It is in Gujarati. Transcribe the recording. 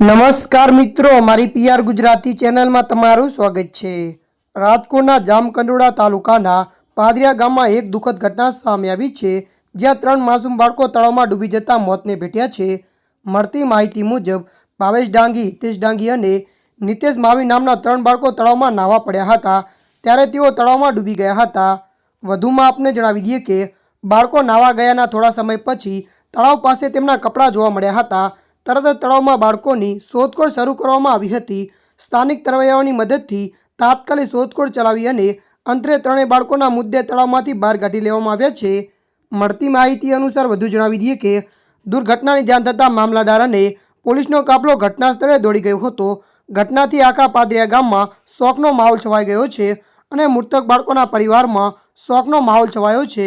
નમસ્કાર મિત્રો મારી પીઆર ગુજરાતી ચેનલમાં તમારું સ્વાગત છે. રાજકોટના જામકંડોળા તાલુકાના પાદરિયા ગામમાં એક દુઃખદ ઘટના સામે આવી છે, જ્યાં ત્રણ માસૂમ બાળકો તળાવમાં ડૂબી જતા મોતને ભેટ્યા છે. મળતી માહિતી મુજબ, ભાવેશ ડાંગી, હિતેશ ડાંગી અને નિતેશ માવી નામના ત્રણ બાળકો તળાવમાં નાહવા પડ્યા હતા. ત્યારે તેઓ તળાવમાં ડૂબી ગયા હતા. વધુમાં આપને જણાવી દઈએ કે, બાળકો નાવા ગયાના થોડા સમય પછી તળાવ પાસે તેમના કપડાં જોવા મળ્યા હતા. તરત જ તળાવમાં બાળકોની શોધખોળ શરૂ કરવામાં આવી હતી. સ્થાનિક તરવૈયાઓની મદદથી તાત્કાલિક શોધખોળ ચલાવી અને અંતરે ત્રણેય બાળકોના મુદ્દે તળાવમાંથી બહાર કાઢી લેવામાં આવ્યા છે. મળતી માહિતી અનુસાર વધુ જણાવી દઈએ કે, દુર્ઘટનાની જાણ થતાં મામલાદાર અને પોલીસનો કાફલો ઘટના સ્થળે દોડી ગયો હતો. ઘટનાથી આખા પાદરિયા ગામમાં શોકનો માહોલ છવાઈ ગયો છે અને મૃતક બાળકોના પરિવારમાં શોકનો માહોલ છવાયો છે.